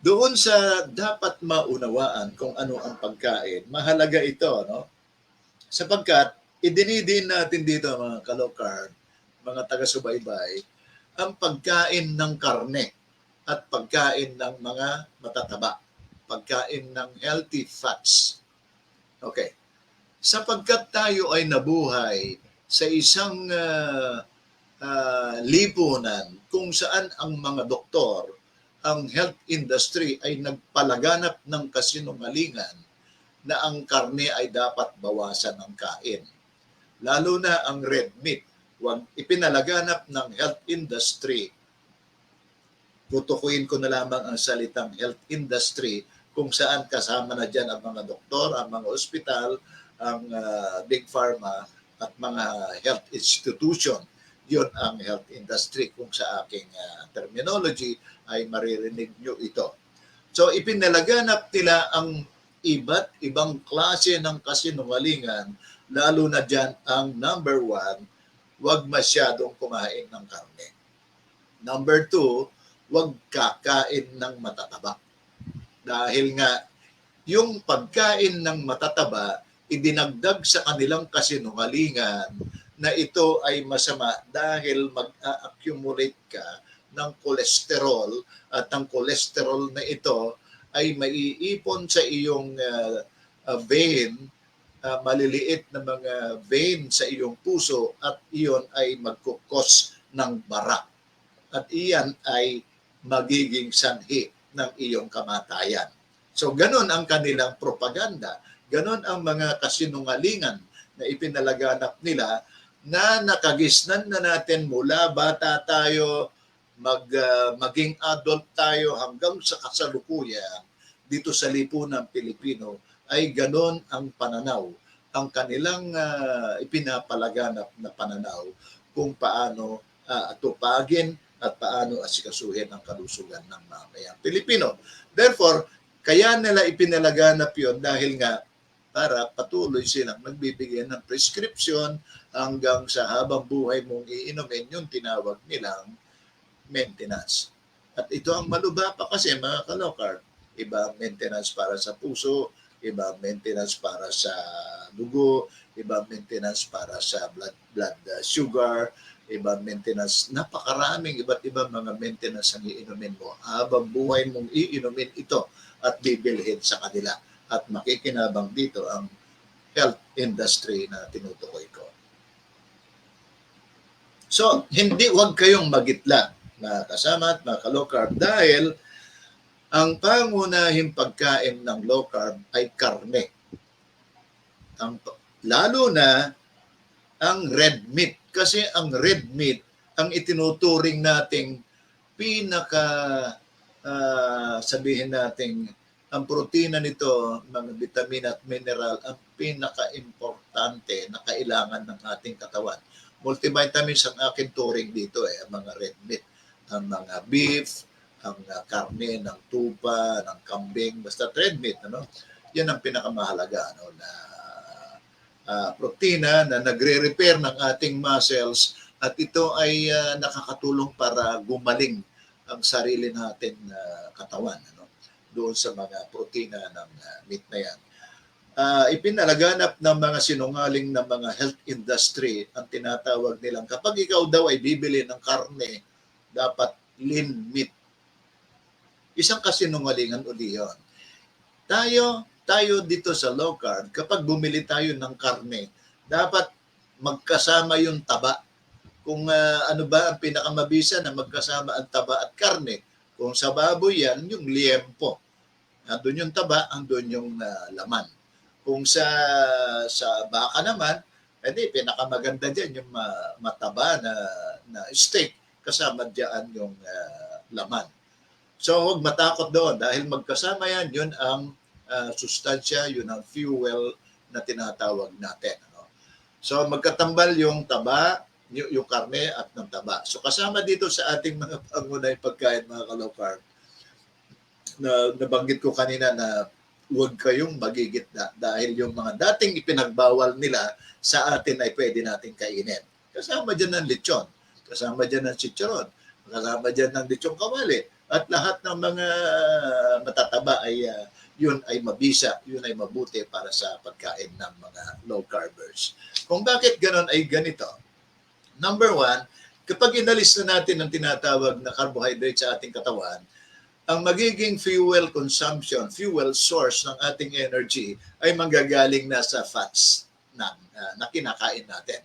Doon sa dapat maunawaan kung ano ang pagkain, mahalaga ito, no? Sapagkat idinidin natin dito mga kalokard, mga taga-subaybay, ang pagkain ng karne at pagkain ng mga matataba, pagkain ng healthy fats. Okay. Sapagkat tayo ay nabuhay sa isang ah, ah, lipunan kung saan ang mga doktor, ang health industry ay nagpalaganap ng kasinungalingan na ang karne ay dapat bawasan ng kain. Lalo na ang red meat. Wag ipinalaganap ng health industry. Tutukuyin ko na lamang ang salitang health industry kung saan kasama na dyan ang mga doktor, ang mga ospital, ang ah, big pharma at mga health institution. Yun ang health industry kung sa aking ah, terminology ay maririnig nyo ito. So ipinalaganap nila ang iba't ibang klase ng kasinungalingan, lalo na dyan ang number one, huwag masyadong kumain ng karne. Number two, huwag kakain ng matataba. Dahil nga, yung pagkain ng matataba, idinagdag sa kanilang kasinungalingan na ito ay masama dahil mag-accumulate ka ng kolesterol at ang kolesterol na ito ay maiipon sa iyong uh, uh, vein, uh, maliliit na mga vein sa iyong puso at iyon ay magkukos ng bara. At iyan ay magiging sanhi ng iyong kamatayan. So ganon ang kanilang propaganda, ganon ang mga kasinungalingan na ipinalaganap nila na nakagisnan na natin mula bata tayo mag uh, maging adult tayo hanggang sa kasalukuyan dito sa lipunan Pilipino ay ganon ang pananaw ang kanilang uh, ipinapalaganap na pananaw kung paano uh, tupagin at paano asikasuhin ang kalusugan ng mamayang Pilipino. Therefore, kaya nila ipinalaganap yon dahil nga para patuloy silang nagbibigay ng prescription hanggang sa habang buhay mong iinumin yung tinawag nilang maintenance. At ito ang maluba pa kasi mga kalokar. Iba ang maintenance para sa puso, iba ang maintenance para sa dugo, iba ang maintenance para sa blood, blood uh, sugar, iba ang maintenance. Napakaraming iba't ibang mga maintenance ang iinumin mo. Habang buhay mong iinumin ito at bibilhin sa kanila. At makikinabang dito ang health industry na tinutukoy ko. So, hindi wag kayong magitla mga kasama at mga low carb dahil ang pangunahing pagkain ng low carb ay karne. Ang, lalo na ang red meat. Kasi ang red meat, ang itinuturing nating pinaka uh, sabihin nating ang protina nito, mga vitamina at mineral, ang pinaka-importante na kailangan ng ating katawan. Multivitamins ang akin turing dito eh, ang mga red meat ang mga beef, ang uh, karne ng tupa, ng kambing, basta red meat, ano? Yan ang pinakamahalaga, ano, na uh, protina na nagre-repair ng ating muscles at ito ay uh, nakakatulong para gumaling ang sarili natin na uh, katawan, ano? Doon sa mga protina ng uh, meat na yan. Uh, ipinalaganap ng mga sinungaling ng mga health industry ang tinatawag nilang kapag ikaw daw ay bibili ng karne dapat lean meat. Isang kasinungalingan uli yun. Tayo, tayo dito sa low carb, kapag bumili tayo ng karne, dapat magkasama yung taba. Kung uh, ano ba ang pinakamabisa na magkasama ang taba at karne. Kung sa baboy yan, yung liempo. Andun yung taba, andun yung uh, laman. Kung sa sa baka naman, edi pinakamaganda diyan yung mataba na na steak kasama diyan yung uh, laman. So huwag matakot doon dahil magkasama yan, yun ang uh, sustansya, yun ang fuel na tinatawag natin. Ano? So magkatambal yung taba, yung, yung karne at ng taba. So kasama dito sa ating mga pangunay pagkain mga kalokar, na nabanggit ko kanina na huwag kayong magigitna dahil yung mga dating ipinagbawal nila sa atin ay pwede natin kainin. Kasama dyan ng lechon Kasama dyan ng chicharon. Kasama dyan ng lechong kawali. at lahat ng mga matataba ay ah, yun ay mabisa, yun ay mabuti para sa pagkain ng mga low carbers. Kung bakit ganon ay ganito. Number one, kapag inalis na natin ang tinatawag na carbohydrate sa ating katawan, ang magiging fuel consumption, fuel source ng ating energy ay manggagaling na sa fats na, ah, na kinakain natin.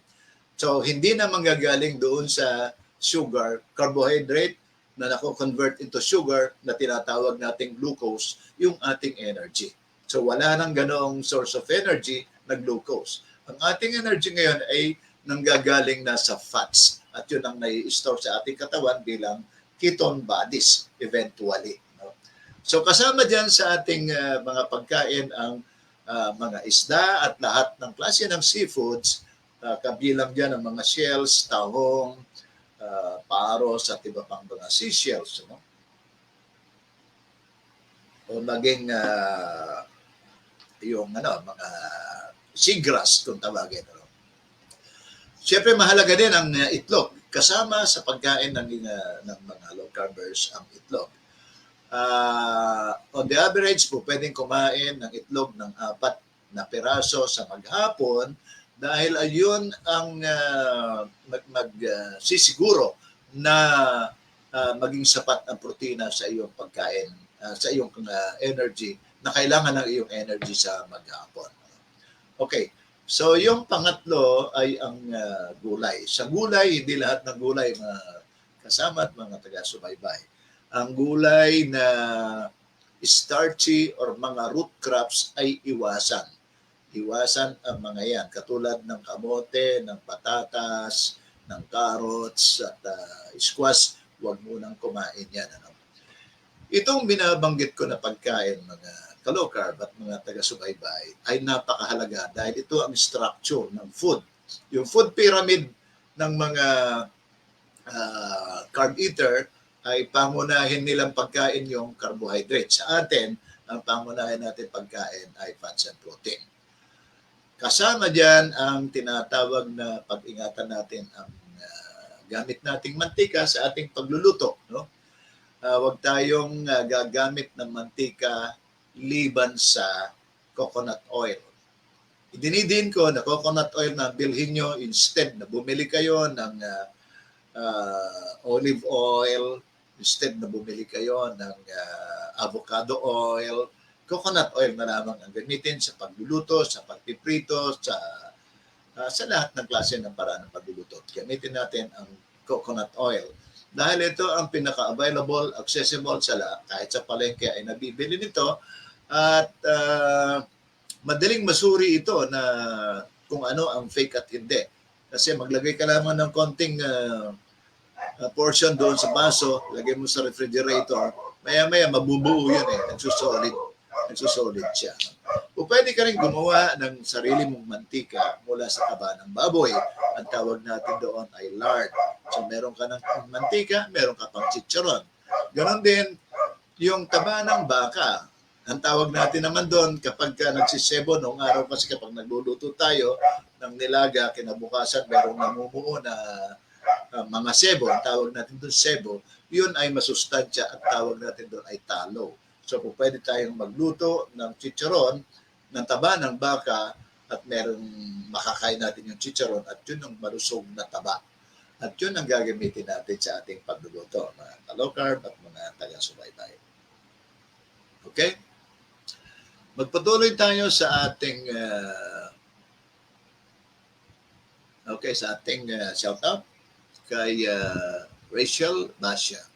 So, hindi na manggagaling doon sa sugar, carbohydrate na nako-convert into sugar na tinatawag nating glucose, yung ating energy. So, wala nang ganoong source of energy na glucose. Ang ating energy ngayon ay nanggagaling na sa fats at yun ang nai-store sa ating katawan bilang ketone bodies eventually. No? So kasama dyan sa ating uh, mga pagkain ang uh, mga isda at lahat ng klase ng seafoods, uh, kabilang dyan ang mga shells, tahong, uh, paros at iba pang mga seashells. No? O maging uh, yung ano, mga seagrass kung tawagin. No? Siyempre mahalaga din ang uh, itlog kasama sa pagkain ng uh, ng mga low carbers ang itlog. Uh, on the average po pwedeng kumain ng itlog ng apat na piraso sa maghapon dahil ayun ang uh, mag, mag uh, sisiguro na uh, maging sapat ang protina sa iyong pagkain uh, sa iyong uh, energy na kailangan ng iyong energy sa maghapon. Okay. So yung pangatlo ay ang uh, gulay. Sa gulay, hindi lahat ng gulay mga kasama at mga taga-subaybay. Ang gulay na starchy or mga root crops ay iwasan. Iwasan ang mga yan, katulad ng kamote, ng patatas, ng carrots at uh, squash, huwag munang kumain yan. Ano? Itong binabanggit ko na pagkain, mga ka-low carb at mga taga-subaybay ay napakahalaga dahil ito ang structure ng food. Yung food pyramid ng mga uh, carb eater ay pangunahin nilang pagkain yung carbohydrate. Sa atin, ang pangunahin natin pagkain ay fats and protein. Kasama dyan ang tinatawag na pag-ingatan natin ang uh, gamit nating mantika sa ating pagluluto. No? Uh, huwag tayong uh, gagamit ng mantika liban sa coconut oil. Idinidin ko na coconut oil na bilhin nyo instead na bumili kayo ng uh, uh, olive oil, instead na bumili kayo ng uh, avocado oil, coconut oil na lamang ang gamitin sa pagluluto, sa pagpiprito, sa uh, sa lahat ng klase ng paraan ng pagluluto. Gamitin natin ang coconut oil. Dahil ito ang pinaka-available, accessible sa lahat, kahit sa palengke ay nabibili nito, at uh, madaling masuri ito na kung ano ang fake at hindi. Kasi maglagay ka lamang ng konting uh, portion doon sa baso, lagay mo sa refrigerator, maya-maya mabubuo yun eh, nagsusolid, nagsusolid siya. O pwede ka rin gumawa ng sarili mong mantika mula sa taba ng baboy. Ang tawag natin doon ay lard. So meron ka ng mantika, meron ka pang chicharon. Ganon din, yung taba ng baka, ang tawag natin naman doon kapag ka nagsisebo, noong araw kasi kapag nagluluto tayo ng nilaga, kinabukasan merong namumuo na uh, mga sebo, ang tawag natin doon sebo, yun ay masustansya at tawag natin doon ay talo. So kung pwede tayong magluto ng chicharon, ng taba ng baka, at merong makakain natin yung chicharon at yun ang malusog na taba. At yun ang gagamitin natin sa ating pagluluto, mga low carb at mga taga-subaybay. Okay? Magpatuloy tayo sa ating uh, okay, sa ating uh, shout out kay uh, Rachel Basha.